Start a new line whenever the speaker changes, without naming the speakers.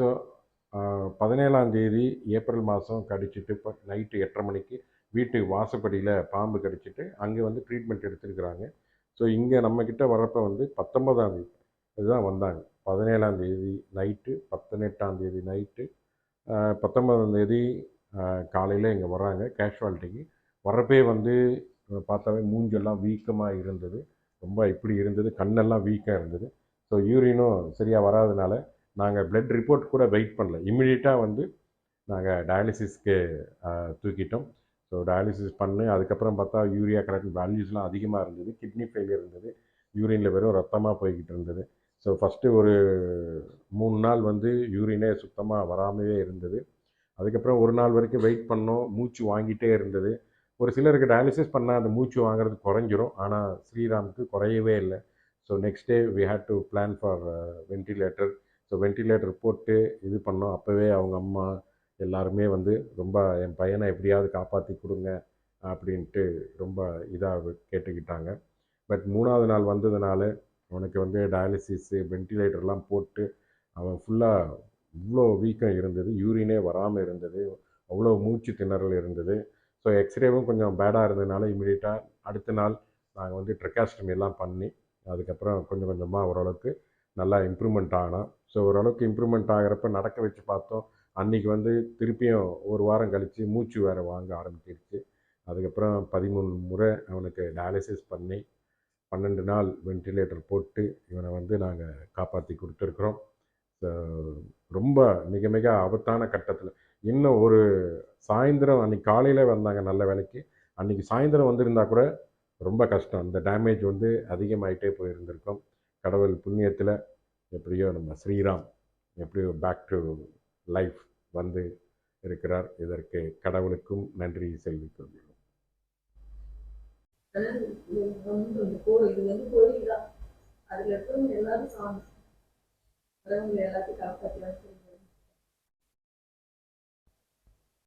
So பதினேழாம் தேதி April மாதம் கடிச்சிட்டு இப்போ நைட்டு எட்டரை மணிக்கு வீட்டு வாசப்படியில் பாம்பு கடிச்சிட்டு அங்கே வந்து ட்ரீட்மெண்ட் எடுத்துருக்குறாங்க. ஸோ இங்கே நம்மக்கிட்ட வரப்போ வந்து பத்தொன்பதாம் தேதி இதுதான் வந்தாங்க. பதினேழாம் தேதி நைட்டு பதினெட்டாம் தேதி நைட்டு பத்தொன்பதாம் தேதி காலையில் இங்கே வர்றாங்க. கேஷுவாலிட்டிக்கு வர்றப்பே வந்து பார்த்தாவே மூஞ்செல்லாம் வீக்கமாக இருந்தது. ரொம்ப இப்படி இருந்தது. கண்ணெல்லாம் வீக்காக இருந்தது. ஸோ யூரினும் சரியாக வராதனால நாங்கள் பிளட் ரிப்போர்ட் கூட வெயிட் பண்ணல. இம்மிடியட்டாக வந்து நாங்கள் டயாலிசிஸ்க்கு தூக்கிட்டோம். ஸோ டயாலிசிஸ் பண்ணு அதுக்கப்புறம் பார்த்தா யூரியா கரெக்ட் வேல்யூஸ்லாம் அதிகமாக இருந்தது. கிட்னி ஃபெயிலியர் இருந்தது. யூரினில் வெறும் ரத்தமாக போய்கிட்டு இருந்தது. ஸோ ஃபஸ்ட்டு ஒரு மூணு நாள் வந்து யூரினே சுத்தமாக வராமலே இருந்தது. அதுக்கப்புறம் ஒரு நாள் வரைக்கும் வெயிட் பண்ணோம். மூச்சு வாங்கிட்டே இருந்தது. ஒரு சிலருக்கு டயாலிசிஸ் பண்ணால் அந்த மூச்சு வாங்குறது குறைஞ்சிரும். ஆனால் ஸ்ரீராமுக்கு குறையவே இல்லை. So next day we had to plan for ventilator so ventilator போட்டு இது பண்ணோம். அப்போவே அவங்க அம்மா எல்லாருமே வந்து ரொம்ப என் பையனை எப்படியாவது காப்பாற்றி கொடுங்க அப்படின்ட்டு ரொம்ப இதாக கேட்டுக்கிட்டாங்க. பட் மூணாவது நாள் வந்ததுனால அவனுக்கு வந்து டயாலிசிஸு வென்டிலேட்டர்லாம் போட்டு அவன் ஃபுல்லாக இவ்வளோ வீக்கம் இருந்தது. யூரினே வராமல் இருந்தது. அவ்வளோ மூச்சு திணறல் இருந்தது. ஸோ எக்ஸ்ரேவும் கொஞ்சம் பேடாக இருந்ததுனால இமீடியட்டாக அடுத்த நாள் நாங்கள் வந்து ட்ரெக்காஸ்டமி எல்லாம் பண்ணி அதுக்கப்புறம் கொஞ்சம் கொஞ்சமாக ஓரளவுக்கு நல்லா இம்ப்ரூவ்மெண்ட் ஆகணும். ஸோ ஓரளவுக்கு இம்ப்ரூவ்மெண்ட் ஆகிறப்ப நடக்க வச்சு பார்த்தோம். அன்றைக்கி வந்து திருப்பியும் ஒரு வாரம் கழித்து மூச்சு வேறு வாங்க ஆரம்பிச்சிருச்சு. அதுக்கப்புறம் பதிமூணு முறை அவனுக்கு டயாலிசிஸ் பண்ணி பன்னெண்டு நாள் வென்டிலேட்டர் போட்டு இவனை வந்து நாங்கள் காப்பாற்றி கொடுத்துருக்குறோம். ஸோ ரொம்ப மிக மிக ஆபத்தான கட்டத்தில். இன்னும் ஒரு சாயந்தரம் அன்றைக்கி காலையில் வந்தாங்க நல்ல வேலைக்கு. அன்றைக்கி சாயந்தரம் வந்திருந்தா கூட ரொம்ப கஷ்டம். இந்த டேமேஜ் வந்து அதிகமாகிட்டே போயிருந்திருக்கும். கடவுள் புண்ணியத்தில் எப்படியோ நம்ம ஸ்ரீராம் எப்படியோ பேக் டு லைஃப் வந்து இருக்கிறார். இதற்கு கடவுளுக்கும் நன்றி செலுத்திக் கொள்கிறோம்.
அதுல இருக்கிறவங்க எல்லாரும் சாமி. எல்லாத்தையும் காப்பாற்றி